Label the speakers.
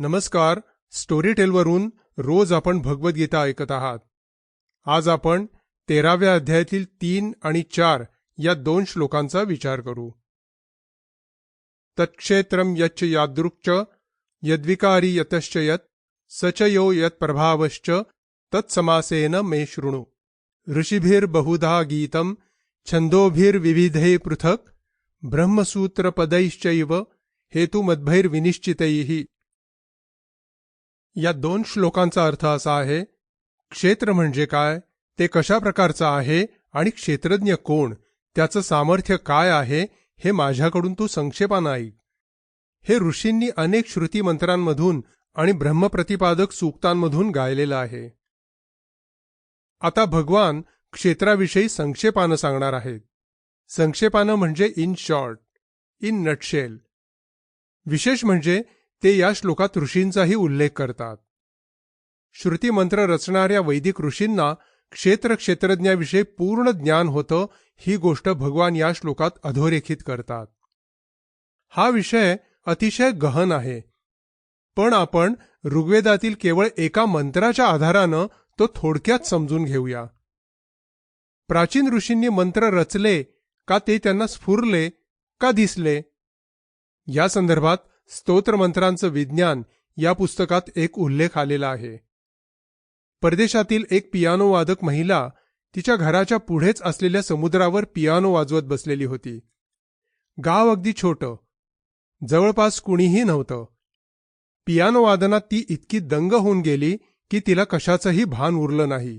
Speaker 1: नमस्कार स्टोरीटेलवरून रोज आपण भगवद्गीता ऐकत आहात. आज आपण तेराव्या अध्यायातील तीन आणि चार या दोन श्लोकांचा विचार करू. तत्क्षेत्रम यच्च यादृक्च यद्विकारी यतश्च यत सच यो यत प्रभावश्च तत्समासेन मे शृणु। ऋषिभिर्बहुधा गीतं छन्दोभिर्विविधे पृथक् ब्रह्मसूत्रपदैश्चैव हेतुमद्भैर्विनिश्चितैः। या दोन श्लोकांचा अर्थ असा आहे क्षेत्र म्हणजे काय ते कशा प्रकारचं आहे आणि क्षेत्रज्ञ कोण त्याचं सामर्थ्य काय आहे हे माझ्याकडून तू संक्षेपानं ऐक. हे ऋषींनी अनेक श्रुती मंत्रांमधून आणि ब्रह्मप्रतिपादक सूक्तांमधून गायलेलं आहे. आता भगवान क्षेत्राविषयी संक्षेपानं सांगणार आहेत. संक्षेपानं म्हणजे इन शॉर्ट इन नटशेल. विशेष म्हणजे ते या श्लोकात ऋषींचाही उल्लेख करतात. श्रुतीमंत्र रचणाऱ्या वैदिक ऋषींना क्षेत्र क्षेत्रज्ञाविषयी पूर्ण ज्ञान होतं ही गोष्ट भगवान या श्लोकात अधोरेखित करतात. हा विषय अतिशय गहन आहे. पण आपण ऋग्वेदातील केवळ एका मंत्राच्या आधारानं तो थोडक्यात समजून घेऊया. प्राचीन ऋषींनी मंत्र रचले का ते त्यांना स्फुरले का दिसले? या संदर्भात स्तोत्रमंत्रांचं विज्ञान या पुस्तकात एक उल्लेख आलेला आहे. परदेशातील एक पियानो वादक महिला तिच्या घराच्या पुढेच असलेल्या समुद्रावर पियानो वाजवत बसलेली होती. गाव अगदी छोटं. जवळपास कुणीही नव्हतं. पियानो वादनात ती इतकी दंग होऊन गेली की तिला कशाचंही भान उरलं नाही.